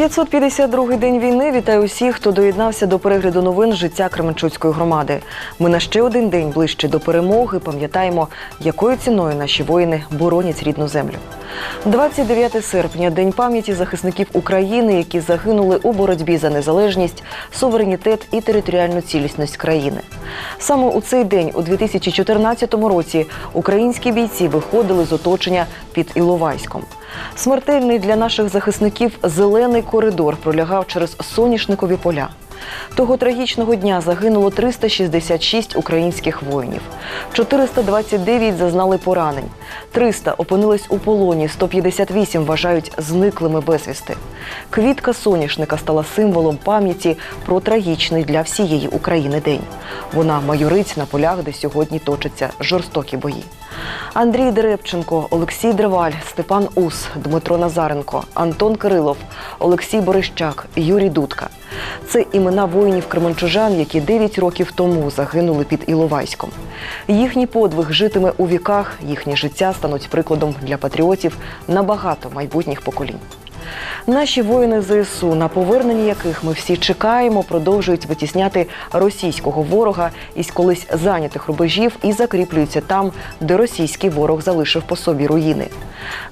552-й день війни. Вітаю усіх, хто доєднався до перегляду новин життя Кременчуцької громади. Ми на ще один день ближче до перемоги. Пам'ятаємо, якою ціною наші воїни боронять рідну землю. 29 серпня день пам'яті захисників України, які загинули у боротьбі за незалежність, суверенітет і територіальну цілісність країни. Саме у цей день, у 2014 році, українські бійці виходили з оточення під Іловайськом. Смертельний для наших захисників зелений коридор пролягав через соняшникові поля. Того трагічного дня загинуло 366 українських воїнів. 429 зазнали поранень. 300 опинились у полоні, 158 вважають зниклими безвісти. Квітка соняшника стала символом пам'яті про трагічний для всієї України день. Вона майорить на полях, де сьогодні точаться жорстокі бої. Андрій Дерепченко, Олексій Дриваль, Степан Ус, Дмитро Назаренко, Антон Кирилов, Олексій Борищак, Юрій Дудка. Це імена воїнів Кременчужан, які 9 років тому загинули під Іловайськом. Їхній подвиг житиме у віках, їхнє життя стануть прикладом для патріотів на багато майбутніх поколінь. Наші воїни ЗСУ, на повернення яких ми всі чекаємо, продовжують витісняти російського ворога із колись зайнятих рубежів і закріплюються там, де російський ворог залишив по собі руїни.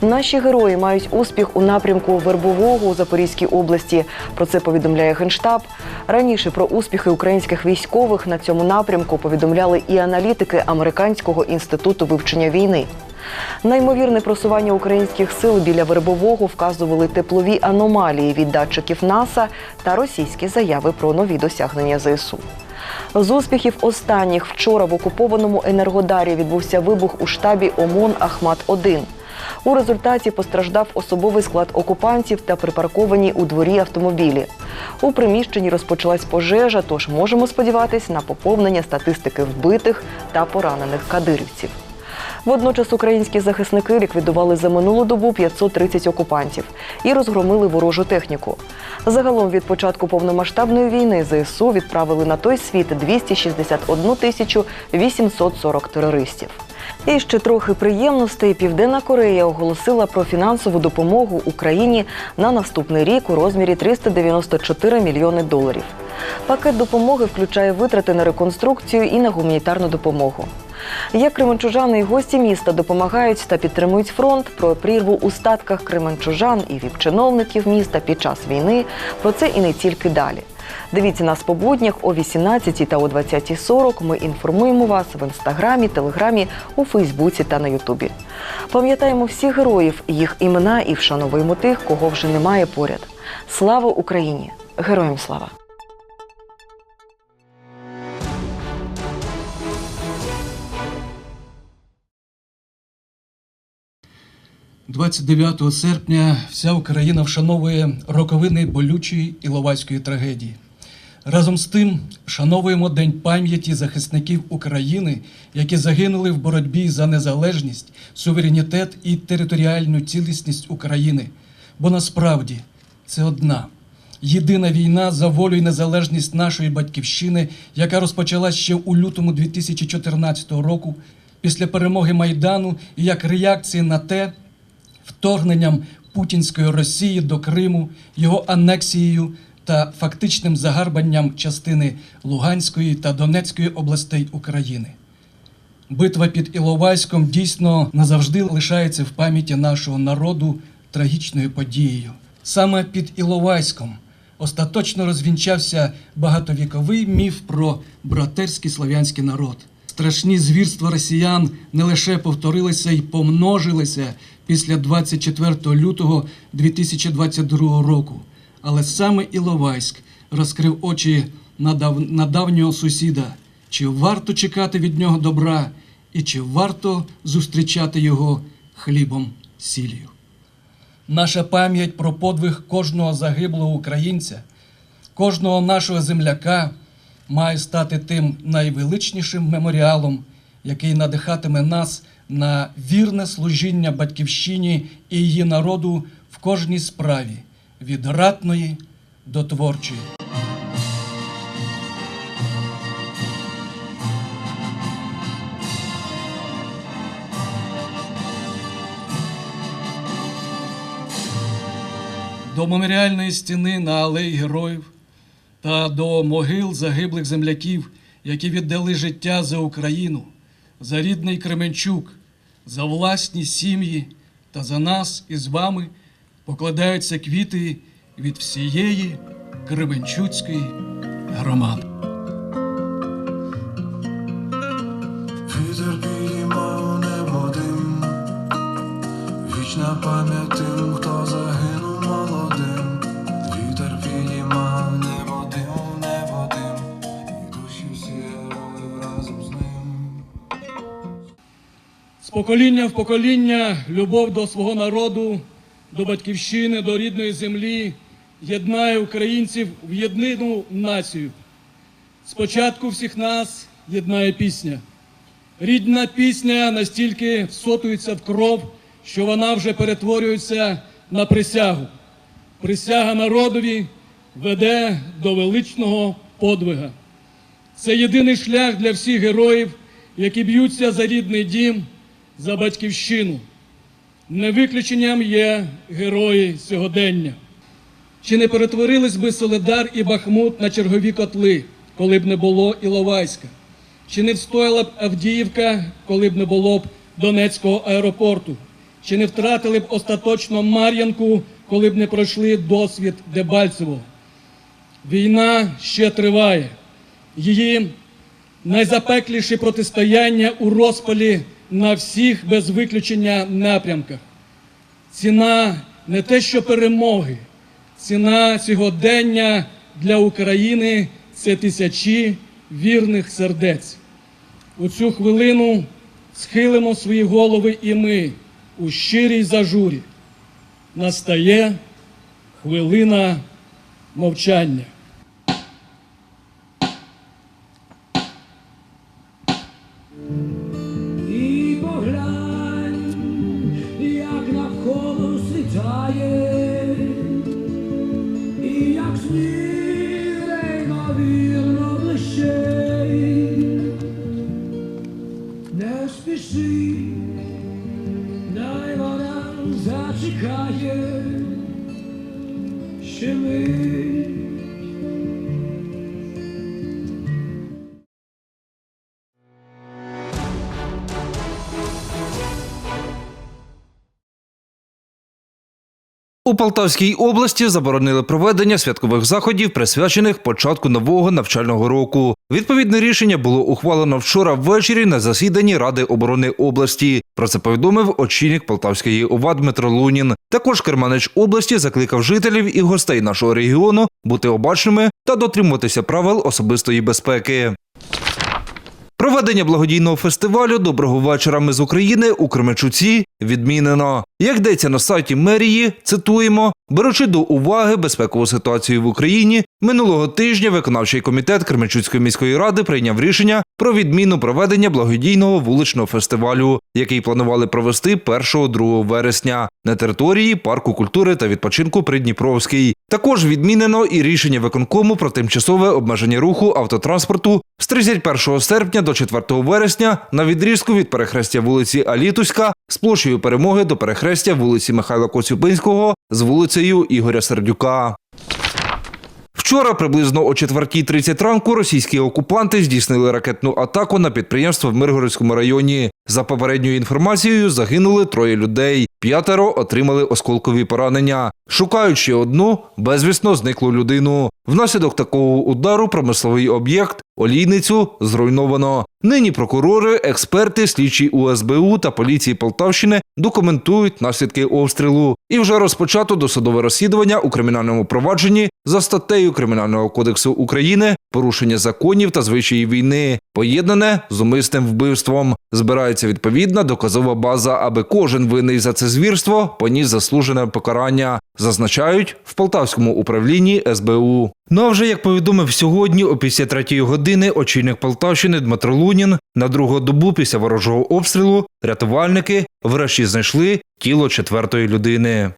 Наші герої мають успіх у напрямку Вербового у Запорізькій області. Про це повідомляє Генштаб. Раніше про успіхи українських військових на цьому напрямку повідомляли і аналітики Американського інституту вивчення війни. Наймовірне просування українських сил біля Вербового вказували теплові аномалії від датчиків НАСА та російські заяви про нові досягнення ЗСУ. З успіхів останніх вчора в окупованому Енергодарі відбувся вибух у штабі ОМОН Ахмат 1 У результаті постраждав особовий склад окупантів та припарковані у дворі автомобілі. У приміщенні розпочалась пожежа, тож можемо сподіватись на поповнення статистики вбитих та поранених кадирівців. Водночас українські захисники ліквідували за минулу добу 530 окупантів і розгромили ворожу техніку. Загалом від початку повномасштабної війни ЗСУ відправили на той світ 261 тисячу 840 терористів. І ще трохи приємностей. Південна Корея оголосила про фінансову допомогу Україні на наступний рік у розмірі 394 мільйони доларів. Пакет допомоги включає витрати на реконструкцію і на гуманітарну допомогу. Як кременчужани і гості міста допомагають та підтримують фронт про прірву у статках кременчужан і віп-чиновників міста під час війни. Про це і не тільки далі. Дивіться нас по буднях о 18 та о 20.40. Ми інформуємо вас в інстаграмі, телеграмі, у Фейсбуці та на Ютубі. Пам'ятаємо всіх героїв, їх імена і вшановуємо тих, кого вже немає поряд. Слава Україні! Героям слава! 29 серпня вся Україна вшановує роковини болючої Іловайської трагедії. Разом з тим вшановуємо День пам'яті захисників України, які загинули в боротьбі за незалежність, суверенітет і територіальну цілісність України. Бо насправді це одна єдина війна за волю і незалежність нашої батьківщини, яка розпочалась ще у лютому 2014 року після перемоги Майдану і як реакція на те, вторгненням путінської Росії до Криму, його анексією та фактичним загарбанням частини Луганської та Донецької областей України. Битва під Іловайськом дійсно назавжди лишається в пам'яті нашого народу трагічною подією. Саме під Іловайськом остаточно розвінчався багатовіковий міф про братерський слов'янський народ. Страшні звірства росіян не лише повторилися і помножилися після 24 лютого 2022 року, але саме Іловайськ розкрив очі на, дав... на давнього сусіда. Чи варто чекати від нього добра, і чи варто зустрічати його хлібом сіллю? Наша пам'ять про подвиг кожного загиблого українця, кожного нашого земляка має стати тим найвеличнішим меморіалом, який надихатиме нас на вірне служіння батьківщині і її народу в кожній справі від ратної до творчої. до меморіальної стіни на алеї героїв та до могил загиблих земляків, які віддали життя за Україну, за рідний Кременчук, за власні сім'ї та за нас із вами покладаються квіти від всієї Кременчуцької громади. Покоління в покоління любов до свого народу, до батьківщини, до рідної землі єднає українців в єдину націю. Спочатку всіх нас єднає пісня. Рідна пісня настільки всотується в кров, що вона вже перетворюється на присягу. Присяга народові веде до величного подвига. Це єдиний шлях для всіх героїв, які б'ються за рідний дім, за батьківщину. Не виключенням є герої сьогодення. Чи не перетворились би Соледар і Бахмут на чергові котли, коли б не було Іловайська? Чи не встояла б Авдіївка, коли б не було б Донецького аеропорту? Чи не втратили б остаточно Мар'янку, коли б не пройшли досвід Дебальцевого? Війна ще триває. Її найзапекліші протистояння у розпалі на всіх без виключення напрямках. Ціна не те, що перемоги, ціна сьогодення для України це тисячі вірних сердець. У цю хвилину схилимо свої голови і ми у щирій зажурі. Настає хвилина мовчання. Неймовірно блищить. Не спіши, дай вона зачекає, ще мить. У Полтавській області заборонили проведення святкових заходів, присвячених початку нового навчального року. Відповідне рішення було ухвалено вчора ввечері на засіданні Ради оборони області. Про це повідомив очільник Полтавської ОВА Дмитро Лунін. Також Керманич області закликав жителів і гостей нашого регіону бути обачними та дотримуватися правил особистої безпеки. Проведення благодійного фестивалю Доброго вечора ми з України у Кременчуці відмінено. Як йдеться на сайті мерії, цитуємо, беручи до уваги безпекову ситуацію в Україні, минулого тижня виконавчий комітет Кременчуцької міської ради прийняв рішення про відміну проведення благодійного вуличного фестивалю, який планували провести 1-2 вересня на території парку культури та відпочинку Придніпровський. Також відмінено і рішення виконкому про тимчасове обмеження руху автотранспорту з 31 серпня до 4 вересня на відрізку від перехрестя вулиці Алітуська з площею перемоги до перехрестя вулиці Михайла Коцюбинського з вулицею Ігоря Сердюка. Вчора приблизно о 4.30 ранку російські окупанти здійснили ракетну атаку на підприємство в Миргородському районі. За попередньою інформацією, загинули троє людей. П'ятеро отримали осколкові поранення. Шукаючи одну, безвісно зниклу людину. Внаслідок такого удару промисловий об'єкт олійницю зруйновано. Нині прокурори, експерти, слідчі УСБУ та поліції Полтавщини документують наслідки обстрілу. І вже розпочато досудове розслідування у кримінальному провадженні за статтею Кримінального кодексу України порушення законів та звичаїв війни, поєднане з умисним вбивством. Збирається відповідна доказова база, аби кожен винний за це звірство поніс заслужене покарання, зазначають в Полтавському управлінні СБУ. Ну а вже як повідомив сьогодні, о 53 години очільник Полтавщини Дмитро Лунін на другу добу після ворожого обстрілу рятувальники врешті знайшли тіло четвертої людини.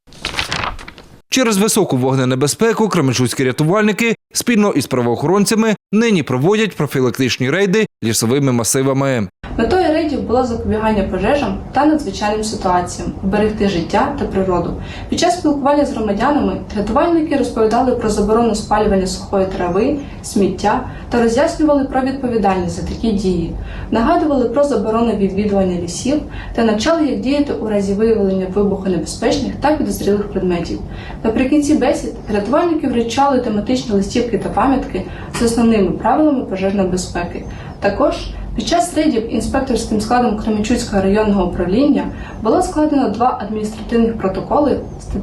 Через високу вогненебезпеку кременчуцькі рятувальники спільно із правоохоронцями нині проводять профілактичні рейди лісовими масивами. Метою було запобігання пожежам та надзвичайним ситуаціям, берегти життя та природу. Під час спілкування з громадянами рятувальники розповідали про заборону спалювання сухої трави, сміття та роз'яснювали про відповідальність за такі дії, нагадували про заборону відвідування лісів та навчали, як діяти у разі виявлення вибухонебезпечних та підозрілих предметів. Наприкінці бесід рятувальники вручали тематичні листівки та пам'ятки з основними правилами пожежної безпеки. Також під час рейдів інспекторським складом Кременчуцького районного управління було складено два адміністративних протоколи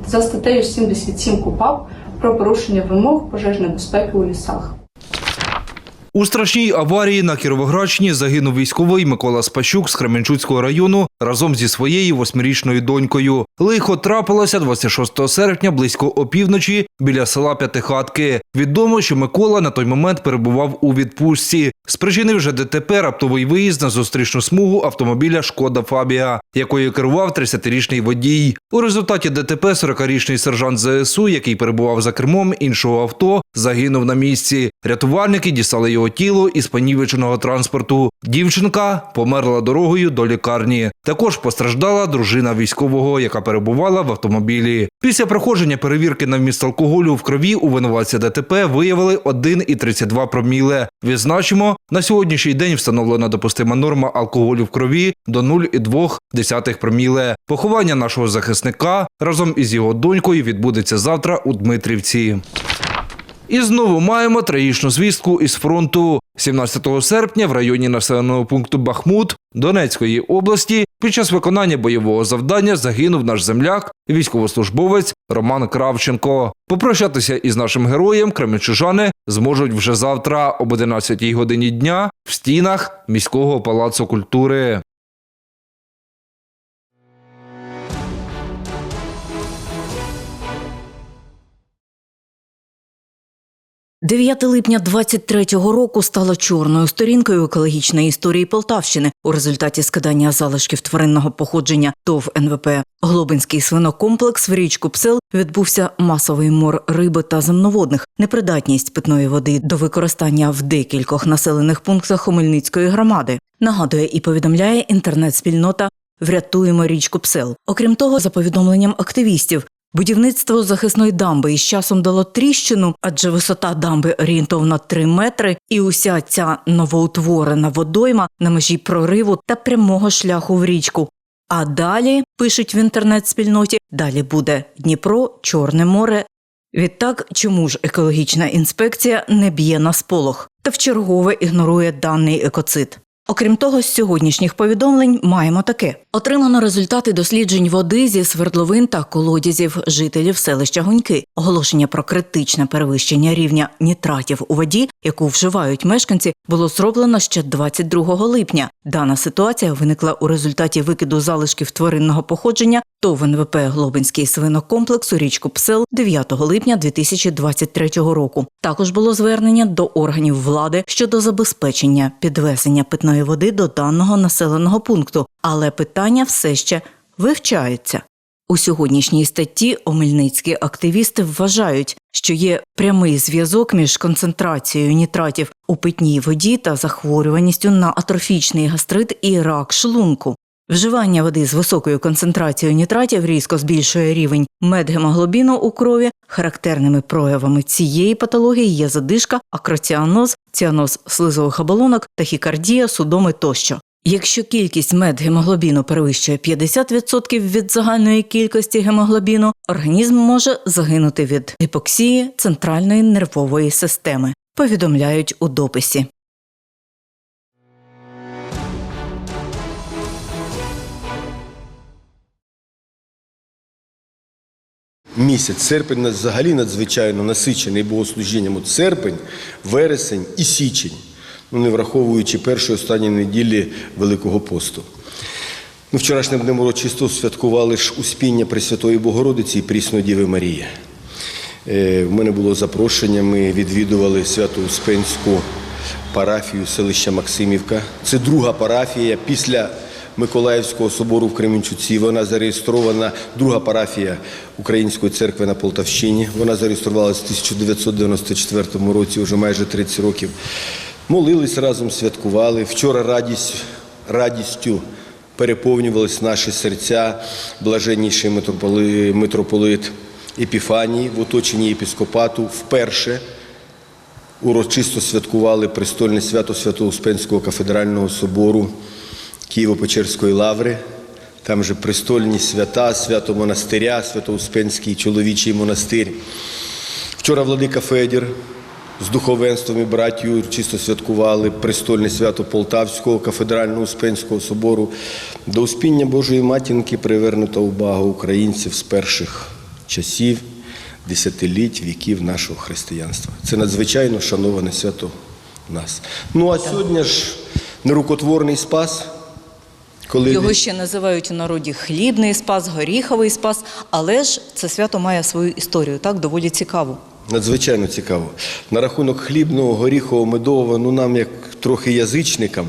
за статтею 77 КУПАП про порушення вимог пожежної безпеки у лісах. У страшній аварії на Кіровоградщині загинув військовий Микола Спащук з Кременчуцького району разом зі своєю восьмирічною донькою. Лихо трапилося 26 серпня близько опівночі біля села П'ятихатки. Відомо, що Микола на той момент перебував у відпустці. Спричинив же ДТП раптовий виїзд на зустрічну смугу автомобіля Шкода Фабія, якою керував 30-річний водій. У результаті ДТП 40-річний сержант ЗСУ, який перебував за кермом іншого авто, загинув на місці. Рятувальники дістали його тіло із понівеченого транспорту. Дівчинка померла дорогою до лікарні. Також постраждала дружина військового, яка перебувала в автомобілі. Після проходження перевірки на вміст алкоголю в крові у винуватця ДТП виявили 1,32 проміле. Відзначимо, на сьогоднішній день встановлена допустима норма алкоголю в крові до 0,2 проміле. Поховання нашого захисника разом із його донькою відбудеться завтра у Дмитрівці. І знову маємо трагічну звістку із фронту. 17 серпня в районі населеного пункту Бахмут Донецької області під час виконання бойового завдання загинув наш земляк, військовослужбовець Роман Кравченко. Попрощатися із нашим героєм кременчужани зможуть вже завтра об 11 годині дня в стінах міського палацу культури. 9 липня 23-го року стало чорною сторінкою екологічної історії Полтавщини у результаті скидання залишків тваринного походження ТОВ НВП. Глобинський свинокомплекс в річку Псел відбувся масовий мор риби та земноводних, непридатність питної води до використання в декількох населених пунктах Хмельницької громади. Нагадує і повідомляє інтернет-спільнота Врятуємо річку Псел. Окрім того, за повідомленням активістів, Будівництво захисної дамби із часом дало тріщину, адже висота дамби орієнтовно 3 метри, і уся ця новоутворена водойма на межі прориву та прямого шляху в річку. А далі, пишуть в інтернет-спільноті, далі буде Дніпро, Чорне море. Відтак, чому ж екологічна інспекція не б'є на сполох та вчергове ігнорує даний екоцид? Окрім того, з сьогоднішніх повідомлень маємо таке: отримано результати досліджень води зі свердловин та колодязів жителів селища Гуньки. Оголошення про критичне перевищення рівня нітратів у воді, яку вживають мешканці, було зроблено ще 22 липня. Дана ситуація виникла у результаті викиду залишків тваринного походження ТОВ НВП Глобинський свинокомплекс у річку Псел 9 липня 2023 року. Також було звернення до органів влади щодо забезпечення підвезення питної води до даного населеного пункту, але питання все ще вивчаються. У сьогоднішній статті омельницькі активісти вважають, що є прямий зв'язок між концентрацією нітратів у питній воді та захворюваністю на атрофічний гастрит і рак шлунку. Вживання води з високою концентрацією нітратів різко збільшує рівень медгемоглобіну у крові. Характерними проявами цієї патології є задишка, акроціаноз, ціаноз слизових оболонок, тахікардія, судоми тощо. Якщо кількість медгемоглобіну перевищує 50% від загальної кількості гемоглобіну, організм може загинути від гіпоксії центральної нервової системи, повідомляють у дописі. Місяць серпень взагалі надзвичайно насичений богослужінням. От серпень, вересень і січень, ну не враховуючи першої останні неділі Великого посту. Ну, вчорашнім днем урочисто святкували ж успіння Пресвятої Богородиці і Прісної Діви Марії. Е, В мене було запрошення, ми відвідували Свято-Успенську парафію селища Максимівка. Це друга парафія після Миколаївського собору в Кременчуці. Вона зареєстрована, друга парафія Української церкви на Полтавщині. Вона зареєструвалася в 1994 році, вже майже 30 років. Молились разом, святкували. Вчора радість радістю переповнювались наші серця, блаженніший митрополи- митрополит Епіфаній в оточенні єпіскопату вперше урочисто святкували престольне свято Свято-Успенського кафедрального собору Києво-Печерської лаври. Там же престольні свята, свято монастиря, Свято-Успенський чоловічий монастир. Вчора владика Федір з духовенством і братію чисто святкували престольне свято Полтавського кафедрального Успенського собору. До Успіння Божої Матінки привернута увага українців з перших часів, десятиліть, віків нашого християнства. Це надзвичайно шановане свято нас. Ну а сьогодні ж нерукотворний спас. Коли Його ще називають у народі хлібний спас, горіховий спас, але ж це свято має свою історію, так доволі цікаву. Надзвичайно цікаво. На рахунок хлібного, горіхового, медового, ну нам як трохи язичникам,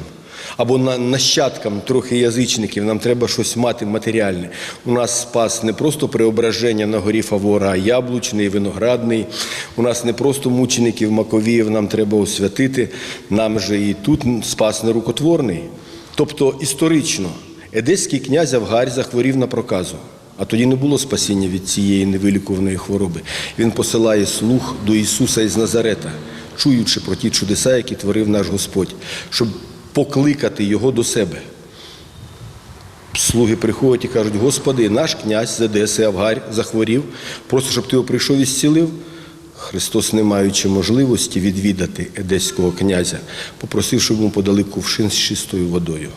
або на, нащадкам трохи язичників, нам треба щось мати матеріальне. У нас спас не просто преображення на горі Фавора, а яблучний, виноградний. У нас не просто мучеників Маковіїв, нам треба освятити. Нам же і тут спас нерукотворний. Тобто історично, едеський князь Авгарь захворів на проказу. А тоді не було спасіння від цієї невилікуваної хвороби. Він посилає слух до Ісуса із Назарета, чуючи про ті чудеса, які творив наш Господь, щоб покликати Його до себе. Слуги приходять і кажуть, Господи, наш князь з Одеси Авгарь захворів, просить, щоб ти його прийшов і зцілив. Христос, не маючи можливості відвідати едеського князя, попросив, щоб йому подали кувшин з чистою водою.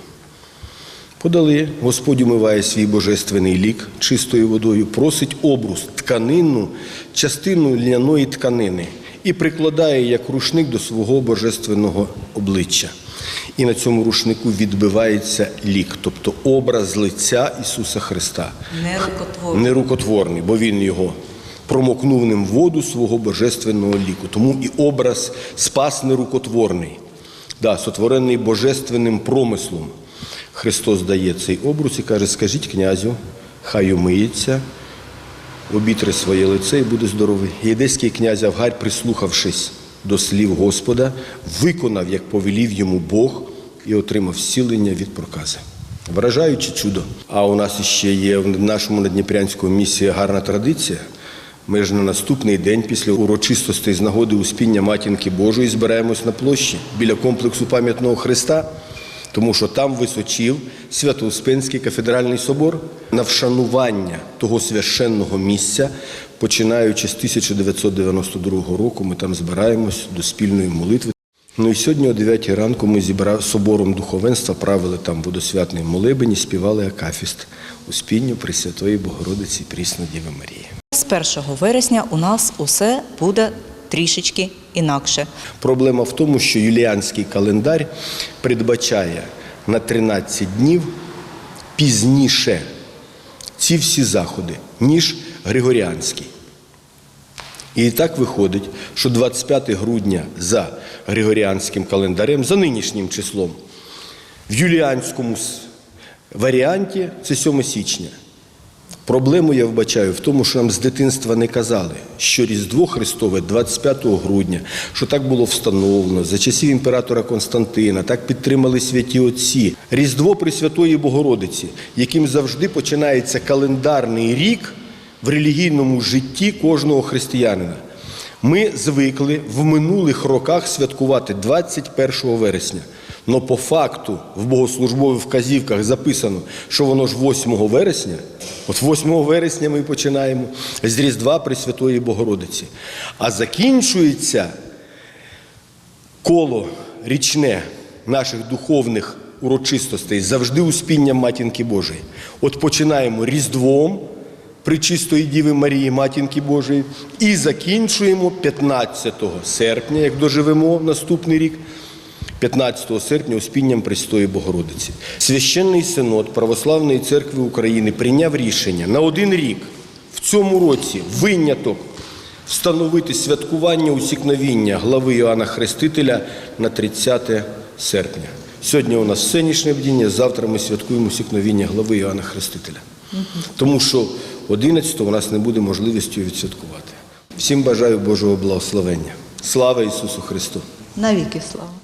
Подали, Господь умиває свій божественний лік чистою водою, просить обрус, тканинну, частину льняної тканини і прикладає як рушник до свого божественного обличчя. І на цьому рушнику відбивається лік, тобто образ лиця Ісуса Христа. Нерукотворний. Нерукотворний, бо Він його промокнув ним воду свого божественного ліку. Тому і образ спас нерукотворний, да, сотворений божественним промислом. Христос дає цей образ і каже: скажіть князю, хай умиється, обітре своє лице і буде здоровий. Єдеський князь Авгарь, прислухавшись до слів Господа, виконав, як повелів йому Бог, і отримав зцілення від прокази. Вражаюче чудо. А у нас ще є в нашому надніпрянському місці гарна традиція. Ми ж на наступний день після урочистостей з нагоди успіння Матінки Божої збираємось на площі біля комплексу пам'ятного Христа, тому що там височив Свято-Успенський кафедральний собор на вшанування того священного місця, починаючи з 1992 року, ми там збираємось до спільної молитви. Ну і сьогодні о 9 ранку ми зібрали собором духовенства, правили там водосвятний молебень і співали Акафіст у спільню Пресвятої Богородиці Прісно Діви Марії. З 1 вересня у нас усе буде трішечки інакше. Проблема в тому, що юліанський календар передбачає на 13 днів пізніше ці всі заходи, ніж Григоріанський. І так виходить, що 25 грудня за Григоріанським календарем, за нинішнім числом, в юліанському варіанті це 7 січня. Проблему я вбачаю в тому, що нам з дитинства не казали, що Різдво Христове 25 грудня, що так було встановлено за часів імператора Константина, так підтримали святі отці. Різдво Пресвятої Богородиці, яким завжди починається календарний рік в релігійному житті кожного християнина. Ми звикли в минулих роках святкувати 21 вересня. Но по факту в богослужбових вказівках записано, що воно ж 8 вересня. От 8 вересня ми починаємо з Різдва Пресвятої Богородиці. А закінчується коло річне наших духовних урочистостей завжди успінням Матінки Божої. От починаємо Різдвом Пречистої Діви Марії, Матінки Божої, і закінчуємо 15 серпня, як доживемо наступний рік. 15 серпня успінням Престої Богородиці. Священний синод Православної церкви України прийняв рішення на один рік в цьому році виняток встановити святкування усікновіння глави Іоанна Хрестителя на 30 серпня. Сьогодні у нас сценічне бдіння, завтра ми святкуємо усікновіння глави Іоанна Хрестителя. Тому що 11 у нас не буде можливості відсвяткувати. Всім бажаю Божого благословення. Слава Ісусу Христу! Навіки слава.